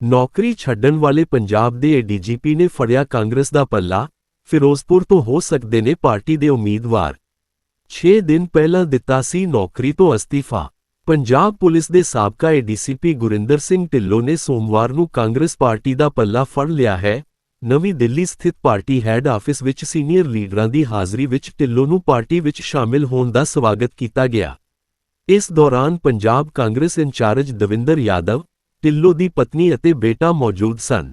ਨੌਕਰੀ ਛੱਡਣ ਵਾਲੇ ਪੰਜਾਬ ਦੇ ਏਡੀਜੀਪੀ ਨੇ ਫੜਿਆ ਕਾਂਗਰਸ ਦਾ ਪੱਲਾ, ਫਿਰੋਜ਼ਪੁਰ ਤੋਂ ਹੋ ਸਕਦੇ ਨੇ ਪਾਰਟੀ ਦੇ ਉਮੀਦਵਾਰ। 6 ਦਿਨ ਪਹਿਲਾਂ ਦਿੱਤਾ ਸੀ ਨੌਕਰੀ ਤੋਂ ਅਸਤੀਫਾ। ਪੰਜਾਬ ਪੁਲਿਸ ਦੇ ਸਾਬਕਾ ਏਡੀਸੀਪੀ ਗੁਰਿੰਦਰ ਸਿੰਘ ਢਿੱਲੋਂ ਨੇ ਸੋਮਵਾਰ ਨੂੰ ਕਾਂਗਰਸ ਪਾਰਟੀ ਦਾ ਪੱਲਾ ਫੜ ਲਿਆ ਹੈ। ਨਵੀਂ ਦਿੱਲੀ ਸਥਿਤ ਪਾਰਟੀ ਹੈੱਡ ਆਫਿਸ ਵਿੱਚ ਸੀਨੀਅਰ ਲੀਡਰਾਂ ਦੀ ਹਾਜ਼ਰੀ ਵਿੱਚ ਢਿੱਲੋਂ ਨੂੰ ਪਾਰਟੀ ਵਿੱਚ ਸ਼ਾਮਿਲ ਹੋਣ ਦਾ ਸਵਾਗਤ ਕੀਤਾ ਗਿਆ। ਇਸ ਦੌਰਾਨ ਪੰਜਾਬ ਕਾਂਗਰਸ ਇੰਚਾਰਜ ਦਵਿੰਦਰ ਯਾਦਵ, ਢਿੱਲੋਂ ਦੀ ਪਤਨੀ ਅਤੇ ਬੇਟਾ ਮੌਜੂਦ ਸਨ।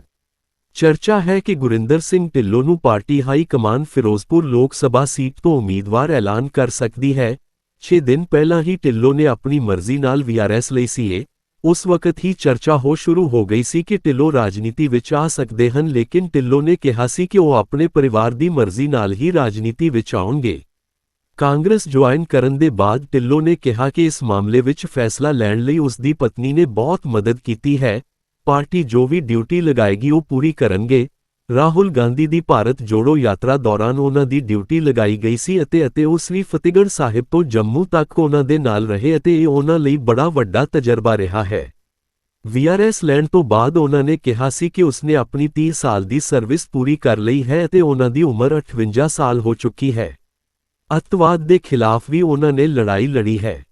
ਚਰਚਾ ਹੈ ਕਿ ਗੁਰਿੰਦਰ ਸਿੰਘ ਢਿੱਲੋਂ ਨੂੰ ਪਾਰਟੀ ਹਾਈ ਕਮਾਨ ਫਿਰੋਜ਼ਪੁਰ ਲੋਕ ਸਭਾ ਸੀਟ ਤੋਂ ਉਮੀਦਵਾਰ ਐਲਾਨ ਕਰ ਸਕਦੀ ਹੈ। 6 ਦਿਨ ਪਹਿਲਾਂ ਹੀ ਢਿੱਲੋਂ ਨੇ ਆਪਣੀ ਮਰਜ਼ੀ ਨਾਲ ਵੀਆਰਐਸ ਲਈ ਸੀਏ ਉਸ ਵਕਤ ਹੀ ਚਰਚਾ ਹੋ ਸ਼ੁਰੂ ਹੋ ਗਈ ਸੀ ਕਿ ਢਿੱਲੋਂ ਰਾਜਨੀਤੀ ਵਿੱਚ ਆ ਸਕਦੇ ਹਨ, ਲੇਕਿਨ ਢਿੱਲੋਂ ਨੇ ਕਿਹਾ ਸੀ ਕਿ ਉਹ ਆਪਣੇ ਪਰਿਵਾਰ ਦੀ ਮਰਜ਼ੀ ਨਾਲ ਹੀ ਰਾਜਨੀਤੀ ਵਿੱਚ ਆਉਣਗੇ। ਕਾਂਗਰਸ ਜੁਆਇਨ ਕਰਨ ਦੇ ਬਾਅਦ ਢਿੱਲੋਂ ਨੇ ਕਿਹਾ ਕਿ ਇਸ ਮਾਮਲੇ ਵਿੱਚ ਫੈਸਲਾ ਲੈਣ ਲਈ ਉਸ ਦੀ ਪਤਨੀ ਨੇ ਬਹੁਤ ਮਦਦ ਕੀਤੀ ਹੈ। ਪਾਰਟੀ ਜੋ ਵੀ ਡਿਊਟੀ ਲਗਾਏਗੀ ਉਹ ਪੂਰੀ ਕਰਨਗੇ। ਰਾਹੁਲ ਗਾਂਧੀ ਦੀ ਭਾਰਤ ਜੋੜੋ ਯਾਤਰਾ ਦੌਰਾਨ ਉਹਨਾਂ ਦੀ ਡਿਊਟੀ ਲਗਾਈ ਗਈ ਸੀ ਅਤੇ ਅਤੇ ਉਹ ਸ੍ਰੀ ਫਤਿਹਗੜ੍ਹ ਸਾਹਿਬ ਤੋਂ ਜੰਮੂ ਤੱਕ ਉਹਨਾਂ ਦੇ ਨਾਲ ਰਹੇ ਅਤੇ ਇਹ ਉਹਨਾਂ ਲਈ ਬੜਾ ਵੱਡਾ ਤਜਰਬਾ ਰਿਹਾ ਹੈ। ਵੀਆਰਐਸ ਲੈਣ ਤੋਂ ਬਾਅਦ ਉਹਨਾਂ ਨੇ ਕਿਹਾ ਸੀ ਕਿ ਉਸਨੇ ਆਪਣੀ 30 ਸਾਲ ਦੀ ਸਰਵਿਸ ਪੂਰੀ ਕਰ ਲਈ ਹੈ ਅਤੇ ਉਹਨਾਂ ਦੀ ਉਮਰ 58 ਸਾਲ ਹੋ ਚੁੱਕੀ ਹੈ। ਅੱਤਵਾਦ ਦੇ ਖਿਲਾਫ ਵੀ ਉਹਨਾਂ ਨੇ ਲੜਾਈ ਲੜੀ ਹੈ।